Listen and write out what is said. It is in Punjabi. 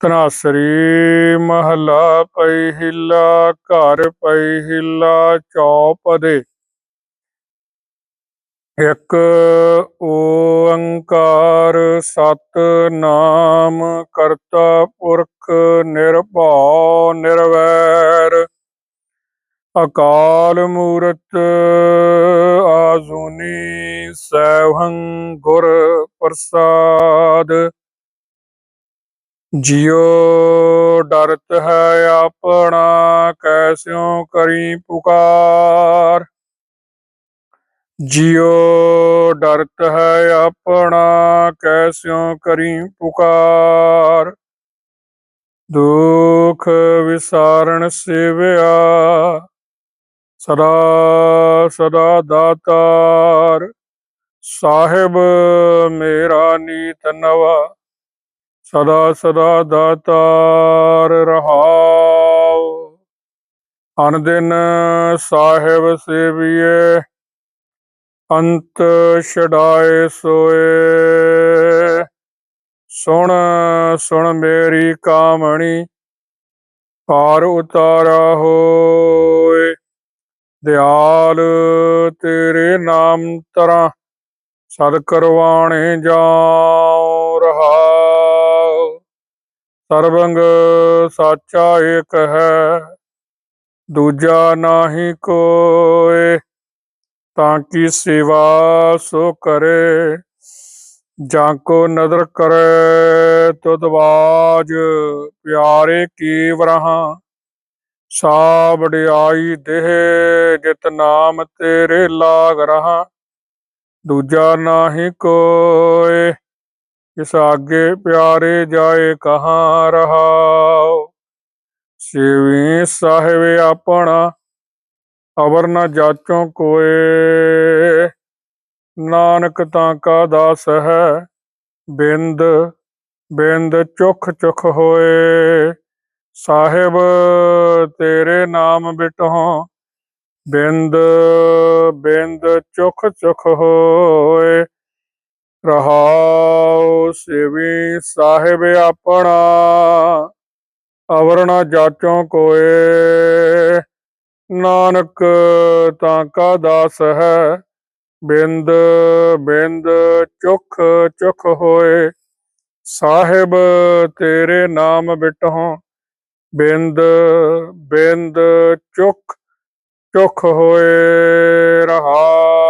ਤਨਾਸਰੀ ਮਹਲਾ ਪਹਿਲਾ, ਘਰ ਪਹਿਲਾ, ਚੌਪਦੇ। ਇੱਕ ਓੰਕਾਰ ਸਤ ਨਾਮ ਕਰਤਾ ਪੁਰਖ ਨਿਰਭਉ ਨਿਰਵੈਰ। ਅਕਾਲ ਮੂਰਤ ਆਜੂਨੀ, ਸੈਭੰ ਗੁਰ ਪ੍ਰਸਾਦ। ਜਿਉ ਡਰਤ ਹੈ ਆਪਣਾ, ਕੈਸਿਉ ਕਰੀ ਪੁਕਾਰ। ਜਿਉ ਡਰਤ ਹੈ ਆਪਣਾ, ਕੈਸਿਉ ਕਰੀ ਪੁਕਾਰ। ਦੁਖ ਵਿਸਾਰਣ ਸੇਵਿਆ, ਸਦਾ ਸਦਾ ਦਾਤਾਰ। ਸਾਹਿਬ ਮੇਰਾ ਨੀਤ ਨਵਾ। ਸਦਾ ਸਦਾ ਦਾਤਾਰ ਰਹਾਉ। ਅਨ ਦਿਨ ਸਾਹਿਬ ਸੇਵੀਏ, ਅੰਤ ਛਡਾਏ ਸੋਏ। ਸੁਣ ਸੁਣ ਮੇਰੀ ਕਾਮਣੀ ਪਾਰ ਉਤਾਰਾ ਹੋਏ। ਦਿਆਲ ਤੇਰੇ ਨਾਮ ਤਰਾ ਸਦ ਕਰਵਾਣੇ ਜਾਉ ਰਹਾਉ। ਸਰਬੰਗ ਸਾਚਾ ਏਕ ਹੈ, ਦੂਜਾ ਨਾਹੀ ਕੋਏ ਤਾਂ ਕੀ ਸੇਵਾ ਸੋ ਕਰੇ? ਜਾਂ ਕੋ ਨਦਰ ਕਰੇ ਤੁਧ ਬਾਜ, ਪਿਆਰੇ ਕੀ ਵਰਹਾ ਸਾ ਵਡਿਆਈ ਦੇਹ, ਜਿਤ ਨਾਮ ਤੇਰੇ ਲਾਗ ਰਹਾ। ਦੂਜਾ ਨਾਹੀ ਕੋਏ ਇਸ ਆਗੇ ਪਿਆਰੇ ਜਾਏ ਕਹਾਂ ਰਹਾਉ ਸਿਵੀ ਸਾਹਿਬ ਆਪਣਾ ਅਵਰ ਨ ਜਾਚੋ ਕੋਏ। ਨਾਨਕ ਤਾਂ ਕਾ ਦਾਸ ਹੈ, ਬਿੰਦ ਬਿੰਦ ਚੁਖ ਚੁਖ ਹੋਏ। ਸਾਹਿਬ, ਤੇਰੇ ਨਾਮ ਬਿਟਹੁ, ਬਿੰਦ ਬਿੰਦ ਚੁਖ ਚੁਖ ਹੋਏ। ਰਹਾਉ ਸੇਵੀ ਸਾਹਿਬ ਆਪਣਾ ਅਵਰ ਨ ਜਾਚੋ ਕੋਏ। ਨਾਨਕ ਤਾਂ ਕਾ ਦਾਸ ਹੈ, ਬਿੰਦ ਬਿੰਦ ਚੁਖ ਚੁਖ ਹੋਏ। ਸਾਹਿਬ ਤੇਰੇ ਨਾਮ ਬਿਟਹੁ, ਬਿੰਦ ਬਿੰਦ ਚੁਖ ਚੁਖ ਹੋਏ। ਰਹਾ